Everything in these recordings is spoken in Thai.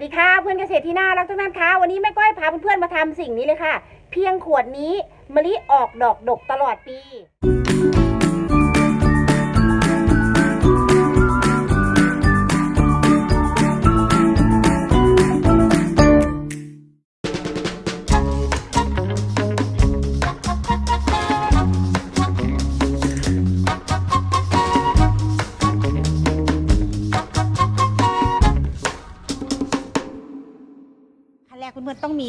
สวัสดีค่ะเพื่อนเกษตรที่น่ารักทุกท่านคะวันนี้แม่ก้อยพาเพื่อนๆมาทำสิ่งนี้เลยค่ะ เพียงขวดนี้มะลิออกดอกดกตลอดปี ต้องมี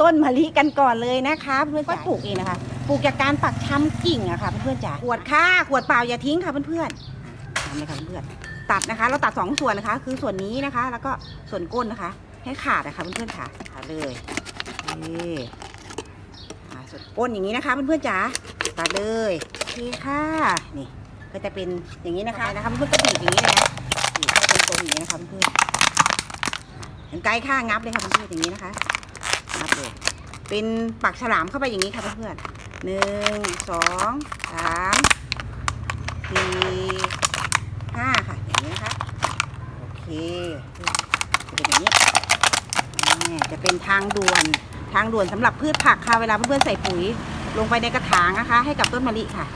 ต้นมะลิกันก่อนเลยนะคะเพื่อนๆก็ปลูกเองนะคะ ปลูกจากการปักช้ำกิ่งอะค่ะเพื่อนๆจ๋าขวดค่ะขวดเปล่าอย่าทิ้งค่ะเพื่อนๆทำเลยค่ะเพื่อนๆตัดนะคะ เราตัดสองส่วนนะคะ คือส่วนนี้นะคะ แล้วก็ส่วนก้นนะคะ ให้ขาดนะคะเพื่อนๆค่ะขาดเลยนี่อ่าส่วนก้นอย่างนี้นะคะเพื่อนๆจ๋าตัดเลยโอเคค่ะนี่ก็จะเป็นอย่างนี้นะคะนะคะเพื่อนๆก็บีบอย่างนี้เลยนะบีบให้เป็นกลมอย่างนี้นะคะเพื่อนๆ ไกลข้างงับเลยค่ะเพื่อนๆอย่างนี้นะคะงับเลยเป็นปักฉลามเข้าไปอย่างนี้ค่ะเพื่อนๆหนึ่งสองสามสี่ห้าค่ะอย่างนี้นะคะโอเคจะเป็นอย่างนี้จะเป็นทางด่วนทางด่วนสำหรับพืชผักค่ะเวลาเพื่อนๆใส่ปุ๋ยลงไปในกระถางนะคะ ให้กับต้นมะลิค่ะ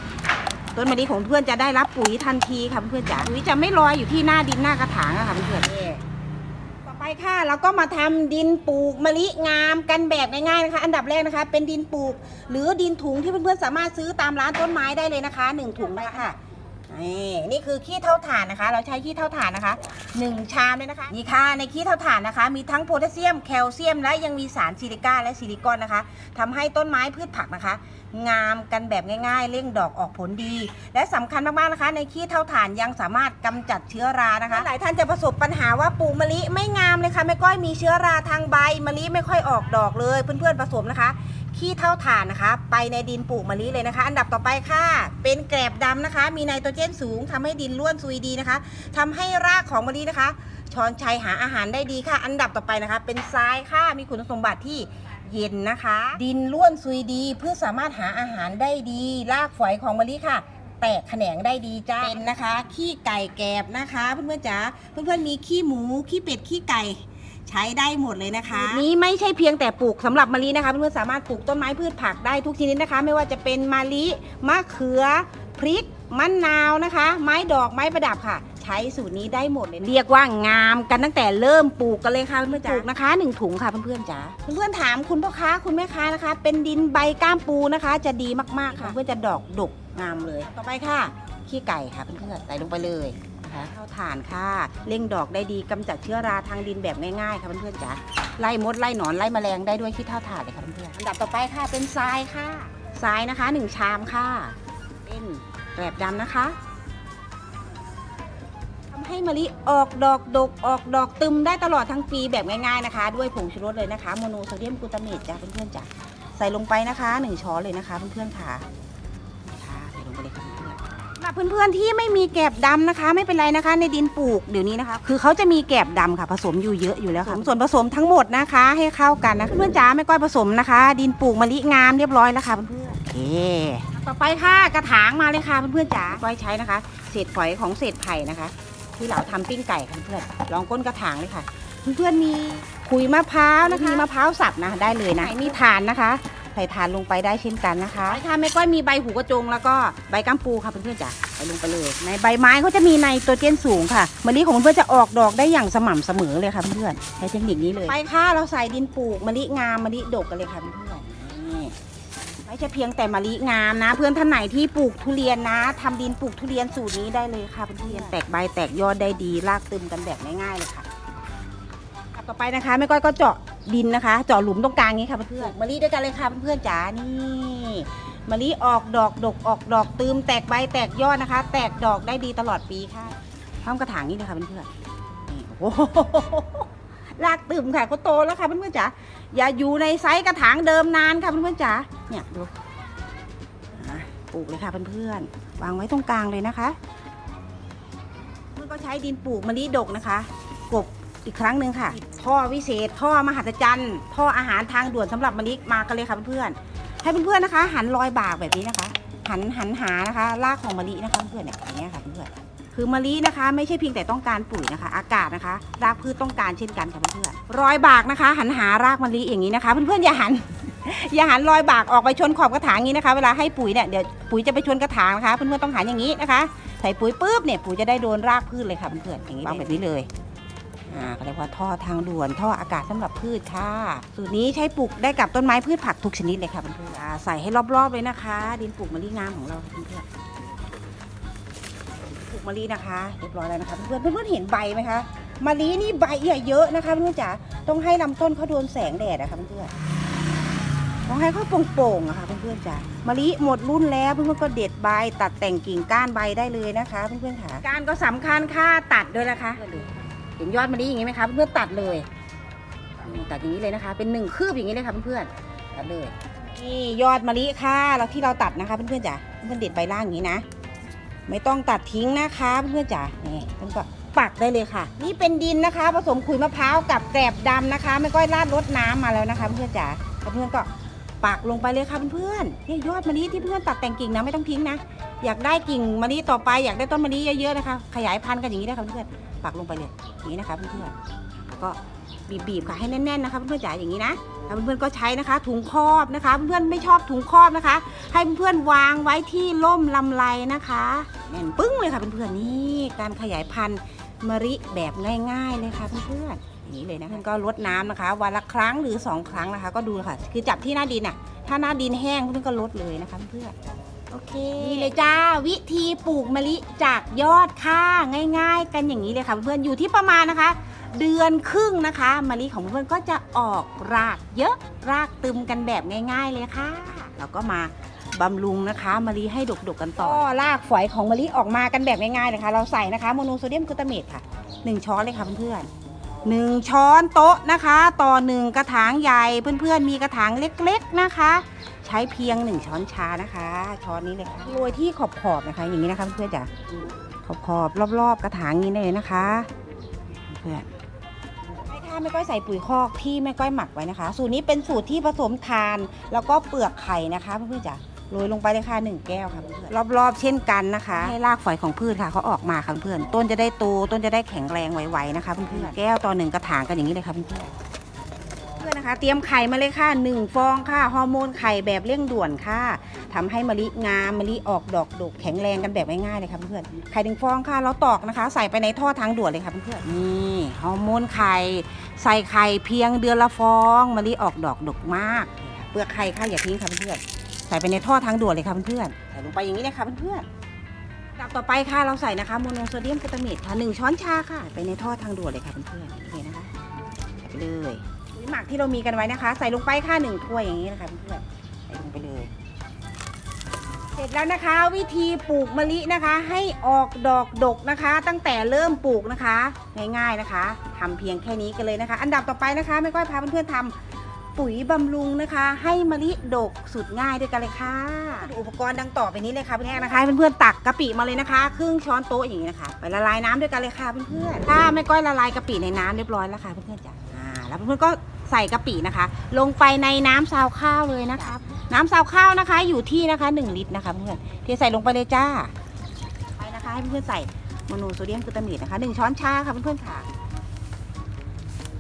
ต้นมะลิของเพื่อนจะได้รับปุ๋ยทันทีค่ะเพื่อนๆจ๋าปุ๋ยจะไม่ลอยอยู่ที่หน้าดินหน้ากระถางอะค่ะเพื่อนๆ ค่ะเราก็มาทำดินปลูกมะลิงามกันแบบง่ายๆนะคะ อันดับแรกนะคะ เป็นดินปลูก หรือดินถุงที่เพื่อนๆสามารถซื้อตามร้านต้นไม้ได้เลยนะคะหนึ่งถุงนะคะ นี่นี่คือขี้เท่าถ่านนะคะ เราใช้ขี้เท่าถ่านนะคะหนึ่งชามเลยนะคะ นี่ค่ะในขี้เท่าถ่านนะคะ มีทั้งโพแทสเซียม แคลเซียม และยังมีสารซิลิก้าและซิลิคอนนะคะทำให้ต้นไม้พืชผักนะคะ งามกันแบบง่าย ๆ เร่งดอกออกผลดี และสำคัญมากๆนะคะ ในขี้เท่าฐานยังสามารถกำจัดเชื้อรานะคะ หลายท่านจะประสบปัญหาว่าปลูกมะลิไม่งามเลยค่ะแม่ก้อยมีเชื้อราทางใบมะลิไม่ค่อยออกดอกเลยเพื่อนๆผสมนะคะขี้เท่าฐานนะคะ ไปในดินปลูกมะลิเลยนะคะ อันดับต่อไปค่ะ เป็นแกลบดำนะคะ มีไนโตรเจนสูงทำให้ดินร่วนซุยดีนะคะทำให้รากของมะลินะคะช้อนชัยหาอาหารได้ดีค่ะ อันดับต่อไปนะคะ เป็นทรายค่ะมีคุณสมบัติที่ เย็นนะคะ ดินร่วนซุยดีเพื่อสามารถหาอาหารได้ดีรากฝอยของมะลิค่ะ แตกแขนงได้ดีจ้าเป็นนะคะ ขี้ไก่แกบนะคะ เพื่อนๆจ๋าเพื่อนๆมีขี้หมูขี้เป็ดขี้ไก่ใช้ได้หมดเลยนะคะ นี้ไม่ใช่เพียงแต่ปลูกสำหรับมะลินะคะเพื่อนๆสามารถปลูกต้นไม้พืชผักได้ทุกชนิดนะคะ ไม่ว่าจะเป็นมะลิมะเขือพริกมะนาวนะคะ ไม้ดอกไม้ประดับค่ะใช้สูตรนี้ได้หมดเลย เรียกว่างามกันตั้งแต่เริ่มปลูกกันเลยค่ะเพื่อนๆจ๋าปลูกนะคะหนึ่งถุงค่ะเพื่อนๆจ๋าเพื่อนๆถามคุณพ่อค้าคุณแม่ค้านะคะ เป็นดินใบก้ามปูนะคะ จะดีมากๆค่ะเพื่อจะดอกดกงามเลย ต่อไปค่ะ ขี้ไก่ค่ะเพื่อนๆใส่ลงไปเลยนะคะเข้าฐานค่ะเร่งดอกได้ดีกำจัดเชื้อราทางดินแบบง่ายๆค่ะเพื่อนๆจ๋าไล่มดไล่หนอนไล่แมลงได้ด้วยขี้เท่าถ่านเลยค่ะเพื่อนๆอันดับต่อไปค่ะเป็นทรายค่ะทรายนะคะหนึ่งชามค่ะ เป็นแกลบดำนะคะทำ ให้มะลิออกดอกดกออกดอกตึมได้ตลอดทั้งปีแบบง่ายๆนะคะ ด้วยผงชูรสเลยนะคะโมโนโซเดียมกลูตาเมตจ้ะเพื่อนๆจ้ะใส่ลงไปนะคะหนึ่งช้อนเลยนะคะเพื่อนๆค่ะค่ะใส่ลงไปเลยค่ะเพื่อนๆสำหรับเพื่อนๆที่ไม่มีแกลบดำนะคะ ไม่เป็นไรนะคะ ในดินปลูกเดี๋ยวนี้นะคะ คือเขาจะมีแกลบดำค่ะ ผสมอยู่เยอะอยู่แล้วค่ะส่วนผสมทั้งหมดนะคะ ให้เข้ากันนะเพื่อนๆจ๋าไม่ก้อยผสมนะคะ ดินปลูกมะลิงามเรียบร้อยแล้วค่ะเพื่อนๆโอเคต่อไปค่ะกระถางมาเลยค่ะเพื่อนๆจ๋าก้อยใช้นะคะ เศษฝอยของเศษไผ่นะคะ ที่เราทำปิ้งไก่ค่ะเพื่อนๆลองก้นกระถางเลยค่ะ เพื่อนๆมีขุยมะพร้าวนะคะมีมะพร้าวสับนะได้เลยนะมีถ่านนะคะใส่ถ่านลงไปได้เช่นกันนะคะค่ะแม่ก้อยมีใบหูกระจง แล้วก็ใบก้ามปูค่ะเพื่อนๆจ๋าใส่ลงไปเลย ในใบไม้เขาจะมีไนโตรเจนสูงค่ะมะลิของเพื่อนๆจะออกดอกได้อย่างสม่ำเสมอเลยค่ะเพื่อนๆใช้เทคนิคนี้เลยไปค่ะเราใส่ดินปลูกมะลิงามมะลิดกกันเลยค่ะเพื่อนๆนี่ ไม่ใช่เพียงแต่มะลิงามนะ เพื่อนท่านไหนที่ปลูกทุเรียนนะทำดินปลูกทุเรียนสูตรนี้ได้เลยค่ะเพื่อนแตกใบแตกยอดได้ดีรากตึมกันแบบง่ายๆเลยค่ะต่อไปนะคะแม่ก้อยก็เจาะดินนะคะ เจาะหลุมตรงกลางนี้ค่ะเพื่อนๆมะลิด้วยกันเลยค่ะเพื่อนๆจ๋านี่มะลิออกดอกดกออกดอกตืมแตกใบแตกยอดนะคะ แตกดอกได้ดีตลอดปีค่ะพร้อมกระถางนี้เลยค่ะเพื่อนๆนี่โอ้โห รากตึมค่ะก็โตแล้วค่ะเพื่อนๆจ๋าอย่าอยู่ในไซส์กระถางเดิมนานค่ะเพื่อนๆจ๋าเนี่ยดูอะปลูกเลยค่ะเพื่อนๆวางไว้ตรงกลางเลยนะคะเพื่อนก็ใช้ดินปลูกมะลิดกนะคะ กบอีกครั้งหนึ่งค่ะ ท่อวิเศษ ท่อมหัศจรรย์ท่ออาหารทางด่วนสำหรับมะลิมากันเลยค่ะเพื่อนๆให้เพื่อนๆนะคะ หันรอยบากแบบนี้นะคะ หันหันหานะคะรากของมะลินะคะเพื่อนๆเนี่ยอย่างเงี้ยค่ะเพื่อนๆ คือมะลินะคะ ไม่ใช่เพียงแต่ต้องการปุ๋ยนะคะ อากาศนะคะ รากพืชต้องการเช่นกันค่ะเพื่อนๆรอยบากนะคะ หันหารากมะลิอย่างนี้นะคะเพื่อนๆอย่าหัน อย่าหันรอยบากออกไปชนขอบกระถางอย่างนี้นะคะ เวลาให้ปุ๋ยเนี่ยเดี๋ยวปุ๋ยจะไปชนกระถางนะคะเพื่อนๆต้องหันอย่างนี้นะคะ ใส่ปุ๋ยปุ๊บเนี่ยปุ๋ยจะได้โดนรากพืชเลยค่ะเพื่อนๆอย่างนี้วางแบบนี้เลยอ่าเขาเรียกว่าท่อทางด่วนท่ออากาศสำหรับพืชค่ะสูตรนี้ใช้ปลูกได้กับต้นไม้พืชผักทุกชนิดเลยค่ะเพื่อนๆอ่าใส่ให้รอบๆเลยนะคะ ดินปลูกมะลิงามของเราค่ะเพื่อนๆปลูก มะลินะคะเรียบร้อยแล้วนะคะเพื่อนๆเพื่อนๆเห็นใบไหมคะมะลินี่ใบใหญ่เยอะนะคะเพื่อนๆจ๋าต้องให้ลำต้นเขาโดนแสงแดดนะคะเพื่อนๆต้องให้เขาโปร่งๆอะค่ะเพื่อนๆจ๋ามะลิหมดรุ่นแล้วเพื่อนๆก็เด็ดใบตัดแต่งกิ่งก้านใบได้เลยนะคะเพื่อนๆค่ะก้านก็สำคัญค่ะตัดด้วยนะคะเห็นยอดมะลิอย่างนี้ไหมคะเพื่อนๆตัดเลยนี่ตัดอย่างนี้เลยนะคะ เป็นหนึ่งคืบอย่างนี้เลยค่ะเพื่อนๆตัดเลยนี่ยอดมะลิค่ะเราที่เราตัดนะคะเพื่อนๆจ๋าเพื่อนๆเด็ดใบล่างอย่างนี้นะ ไม่ต้องตัดทิ้งนะคะเพื่อนๆจ๋านี่เพื่อนก็ปักได้เลยค่ะ นี่เป็นดินนะคะ ผสมขุยมะพร้าวกับแกลบดำนะคะไม่ก้อยราดรดน้ำมาแล้วนะคะ เพื่อนๆจ๋าเพื่อนก็ปักลงไปเลยค่ะเพื่อนๆนี่ยอดมะลิที่เพื่อนตัดแต่งกิ่งนะไม่ต้องทิ้งนะอยากได้กิ่งมะลิต่อไปอยากได้ต้นมะลิเยอะๆนะคะ ขยายพันธุ์กันอย่างนี้ได้ค่ะเพื่อนๆปักลงไปเลยอย่างนี้นะคะเพื่อนๆแล้วก็ บีบๆค่ะให้แน่นๆนะคะเพื่อนๆจ๋าอย่างนี้นะแล้วเพื่อนๆก็ใช้นะคะ ถุงครอบนะคะ เพื่อนๆไม่ชอบถุงครอบนะคะ ให้เพื่อนๆวางไว้ที่ร่มลำไรนะคะแน่นปึ้งเลยค่ะเพื่อนๆนี่การขยายพันธุ์มะลิแบบง่ายๆเลยค่ะเพื่อนๆอย่างนี้เลยนะเพื่อนก็รดน้ำนะคะ วันละครั้งหรือสองครั้งนะคะ ก็ดูค่ะ คือจับที่หน้าดินอะถ้าหน้าดินแห้งเพื่อนก็ลดเลยนะคะเพื่อนโอเคนี่เลยจ้าวิธีปลูกมะลิจากยอดค่ะง่าย ๆ กันอย่างนี้เลยค่ะเพื่อนๆอยู่ที่ประมาณนะคะ เดือนครึ่งนะคะมะลิของเพื่อนๆก็จะออกรากเยอะรากตึมกันแบบง่าย ๆเลยค่ะเราก็มาบำรุงนะคะมะลิให้ดกๆกันต่อก็รากฝอยของมะลิออกมากันแบบง่ายๆเลยค่ะ เราใส่นะคะโมโนโซเดียมกลูตาเมตค่ะหนึ่งช้อนเลยค่ะเพื่อนๆหนึ่งช้อนโต๊ะนะคะ ต่อหนึ่งกระถางใหญ่เพื่อนๆ มีกระถางเล็กๆนะคะ ใช้เพียง 1 ช้อนชานะคะ ช้อนนี้เลยค่ะโรยที่ขอบขอบๆนะคะ อย่างนี้นะคะเพื่อนๆจ้ะขอบขอบๆรอบๆ กระถางนี้เลยนะคะ เพื่อนาไม่ก้อยใส่ปุ๋ยคอกที่ไม่ก้อยหมักไว้นะคะ สูตรนี้เป็นสูตรที่ผสมทาน แล้วก็เปลือกไข่นะคะเพื่อนๆจ้ะโรยลงไปเลยค่ะหนึ่งแก้วค่ะเพื่อนรอบๆ เช่นกันนะคะ ให้รากฝอยของพืชค่ะเขาออกมาค่ะเพื่อนต้นจะได้โตต้นจะได้แข็งแรงไวๆนะคะเพื่อนๆแก้วต่อหนึ่งกระถางกันอย่างนี้เลยค่ะเพื่อนๆ เพื่อนนะคะเตรียมไข่มาเลยค่ะ 1 ฟองค่ะฮอร์โมนไข่แบบเร่งด่วนค่ะทำให้มะลิงามมะลิออกดอกดกแข็งแรงกันแบบง่ายๆเลยค่ะเพื่อนไข่หนึ่งฟองค่ะเราตอกนะคะ ใส่ไปในท่อทางด่วนเลยค่ะเพื่อนนี่ฮอร์โมนไข่ใส่ไข่เพียงเดือนละฟองมะลิออกดอกดกมากเปลือกไข่ค่ะอย่าทิ้งค่ะเพื่อนใส่ไปในท่อทางด่วนเลยค่ะเพื่อนใส่ลงไปอย่างนี้เลยค่ะเพื่อนๆดับต่อไปค่ะเราใส่นะคะโมโนโซเดียมกลูตาเมตค่ะหนึ่งช้อนชาค่ะ ไปในท่อทางด่วนเลยค่ะเพื่อนๆนี่เลยนะคะใส่ไปเลย หมักที่เรามีกันไว้นะคะ ใส่ลงไปค่ะหนึ่งถ้วยอย่างนี้นะคะเพื่อนๆใส่ลงไปเลย เสร็จแล้วนะคะ วิธีปลูกมะลินะคะ ให้ออกดอกดกนะคะ ตั้งแต่เริ่มปลูกนะคะ ง่ายๆนะคะทำเพียงแค่นี้กันเลยนะคะ อันดับต่อไปนะคะ ไม่ก้อยพาเพื่อนๆทำปุ๋ยบำรุงนะคะ ให้มะลิดกสุดง่ายด้วยกันเลยค่ะอุปกรณ์ดังต่อไปนี้เลยค่ะเพื่อนๆนะคะเพื่อนๆตักกะปิมาเลยนะคะ ครึ่งช้อนโต๊ะอย่างนี้นะคะ ไปละลายน้ำด้วยกันเลยค่ะเพื่อนๆถ้าไม่ก้อยละลายกะปิในน้ำเรียบร้อยแล้วค่ะเพื่อนๆจ้ะ แล้วเพื่อนๆก็ใส่กะปินะคะ ลงไปในน้ำซาวข้าวเลยนะคะ น้ำซาวข้าวนะคะ อยู่ที่นะคะ 1 ลิตรนะคะเพื่อนๆเทใส่ลงไปเลยจ้า ไปนะคะให้เพื่อนๆใส่โมโนโซเดียมกลูตาเมตนะคะหนึ่งช้อนชาค่ะเพื่อนๆค่ะ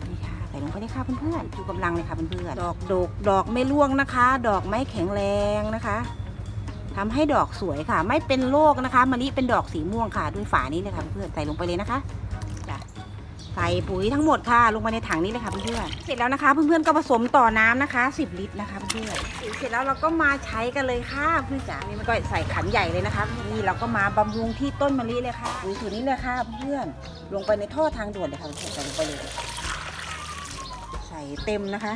นี่ค่ะใส่ลงไปเลยค่ะเพื่อนๆดูกำลังเลยค่ะเพื่อนๆดอกดกดอกไม่ร่วงนะคะ ดอกไม่แข็งแรงนะคะทำให้ดอกสวยค่ะ ไม่เป็นโรคนะคะมะลิเป็นดอกสีม่วงค่ะ ด้วยฝานี้เลยค่ะเพื่อนๆใส่ลงไปเลยนะคะจ้ะ ใส่ปุ๋ยทั้งหมดค่ะ ลงไปในถังนี้เลยค่ะเพื่อนๆเสร็จแล้วนะคะเพื่อนๆก็ผสมต่อน้ำนะคะ 10 ลิตรนะคะเพื่อนๆเสร็จแล้วเราก็มาใช้กันเลยค่ะเพื่อนจ๋านี่มันก็ใส่ขันใหญ่เลยนะคะนี่เราก็มาบำรุงที่ต้นมะลิเลยค่ะปุ๋ยสูตรนี้เลยค่ะเพื่อนๆลงไปในท่อทางด่วนเลยค่ะเพื่อนๆใส่ลงไปเลยใส่เต็มนะคะ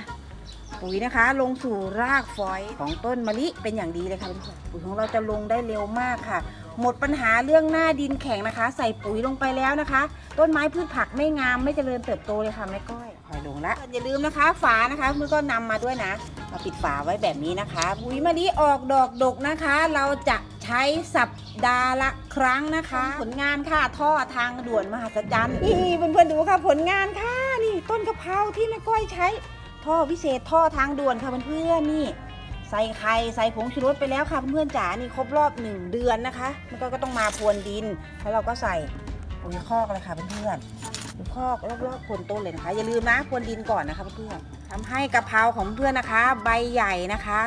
ปุ๋ยนะคะ ลงสู่รากฝอยของต้นมะลิเป็นอย่างดีเลยค่ะเพื่อนๆปุ๋ยของเราจะลงได้เร็วมากค่ะ หมดปัญหาเรื่องหน้าดินแข็งนะคะ ใส่ปุ๋ยลงไปแล้วนะคะ ต้นไม้พืชผักไม่งามไม่เจริญเติบโตเลยค่ะแม่ก้อยคอยลงละอย่าลืมนะคะ ฝานะคะเพื่อก็นำมาด้วยนะมาปิดฝาไว้แบบนี้นะคะปุ๋ยมะลิออกดอกดกนะคะ เราจะใช้สัปดาห์ละครั้งนะคะ ผลงานค่ะท่อทางด่วนมหัศจรรย์นี่เพื่อนๆดูค่ะผลงานค่ะนี่ต้นกะเพราที่แม่ก้อยใช้ ท่อวิเศษท่อทางด่วนค่ะเพื่อนๆนี่ ใส่ไข่ใส่ผงชูรสไปแล้วค่ะเพื่อนๆจ๋านี่ครบรอบหนึ่งเดือนนะคะ มันก็ต้องมาพรวนดิน แล้วเราก็ใส่ปุ๋ยคอกเลยค่ะเพื่อนๆปุ๋ยคอกรอบๆคนต้นเลยนะคะ อย่าลืมนะพรวนดินก่อนนะคะเพื่อนๆทำให้กะเพราของเพื่อนนะคะ ใบใหญ่นะคะ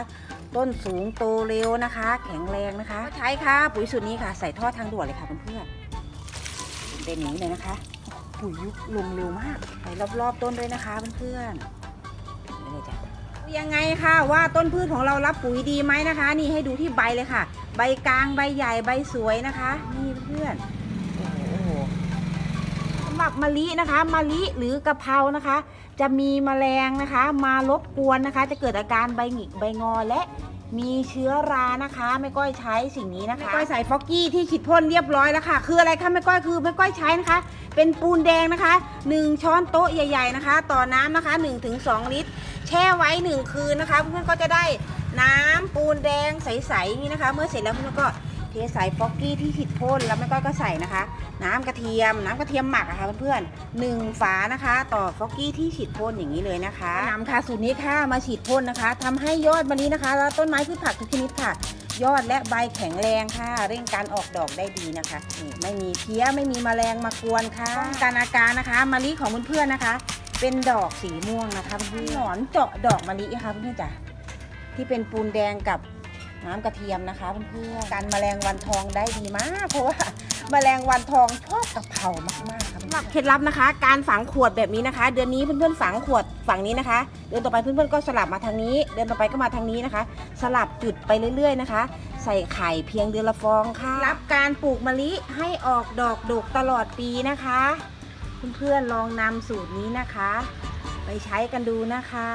ต้นสูงโตเร็วนะคะ แข็งแรงนะคะ ใช้ค่ะปุ๋ยสูตรนี้ค่ะ ใส่ทอดทางด่วนเลยค่ะเพื่อนๆเป็นอย่างนี้เลยนะคะ ปุ๋ยยุบลงเร็วมากใส่รอบๆต้นด้วยนะคะเพื่อนๆนี่เลยจ้ะ ยังไงค่ะว่าต้นพืชของเรารับปุ๋ยดีไหมนะคะ นี่ให้ดูที่ใบเลยค่ะ ใบกลางใบใหญ่ใบสวยนะคะ นี่เพื่อนสำหรับมะลินะคะมะลิหรือกะเพรานะคะ จะมีแมลงนะคะ มารบกวนนะคะ จะเกิดอาการใบหงิกใบงอและมีเชื้อรานะคะแม่ก้อยใช้สิ่งนี้นะคะแม่ก้อยใส่ฟอกกี้ที่ฉีดพ่นเรียบร้อยแล้วค่ะ คืออะไรคะแม่ก้อยคือแม่ก้อยใช้นะคะ เป็นปูนแดงนะคะ 1 ช้อนโต๊ะใหญ่ ๆนะคะ ต่อน้ำนะคะ 1-2 ลิตร แช่ไว้1คืนนะคะเพื่อนๆก็จะได้น้ำปูนแดงใสๆนี่นะคะ เมื่อเสร็จแล้วเพื่อนๆก็เทใส่ฟอกกี้ที่ฉีดพ่นแล้วแม่ก้อยก็ใส่นะคะ น้ำกระเทียม น้ำกระเทียมหมักอะค่ะเพื่อนๆหนึ่งฝานะคะ ต่อฟอกกี้ที่ฉีดพ่นอย่างนี้เลยนะคะนำค่ะสูตรนี้ค่ะมาฉีดพ่นนะคะทำให้ยอดมะลินะคะ แล้วต้นไม้พืชผักทุกชนิดค่ะ ยอดและใบแข็งแรงค่ะ เร่งการออกดอกได้ดีนะคะนี่ไม่มีเพี้ยไม่มีแมลงมากวนค่ะป้องกันอาการนะคะมะลิของเพื่อนๆนะคะ เป็นดอกสีม่วงนะคะเพื่อนๆหนอนเจาะดอกมะลิค่ะเพื่อนๆจ้ะที่เป็นปูนแดงกับน้ำกระเทียมนะคะเพื่อนๆกันแมลงวันทองได้ดีมากเพราะว่าแมลงวันทองชอบกะเพรามากๆครับสำหรับเคล็ดลับนะคะ การฝังขวดแบบนี้นะคะ เดือนนี้เพื่อนๆฝังขวดฝั่งนี้นะคะ เดือนต่อไปเพื่อนๆก็สลับมาทางนี้ เดือนต่อไปก็มาทางนี้นะคะ สลับจุดไปเรื่อย ๆนะคะ ใส่ไข่เพียงเดือนละฟองค่ะ รับการปลูกมะลิให้ออกดอกดกตลอดปีนะคะ เพื่อนๆลองนำสูตรนี้นะคะ ไปใช้กันดูนะคะ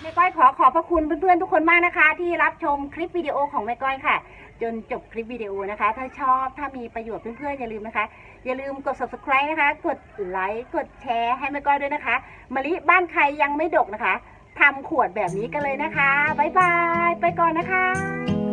แม่ก้อยขอขอบพระคุณเพื่อนๆทุกคนมากนะคะ ที่รับชมคลิปวิดีโอของแม่ก้อยค่ะ จนจบคลิปวิดีโอนะคะ ถ้าชอบถ้ามีประโยชน์เพื่อนๆอย่าลืมนะคะ อย่าลืมกด subscribe นะคะ กดไลค์กดแชร์ให้แม่ก้อยด้วยนะคะมะลิบ้านใครยังไม่ดกนะคะทำขวดแบบนี้กันเลยนะคะบ๊ายบาย ไปก่อนนะคะ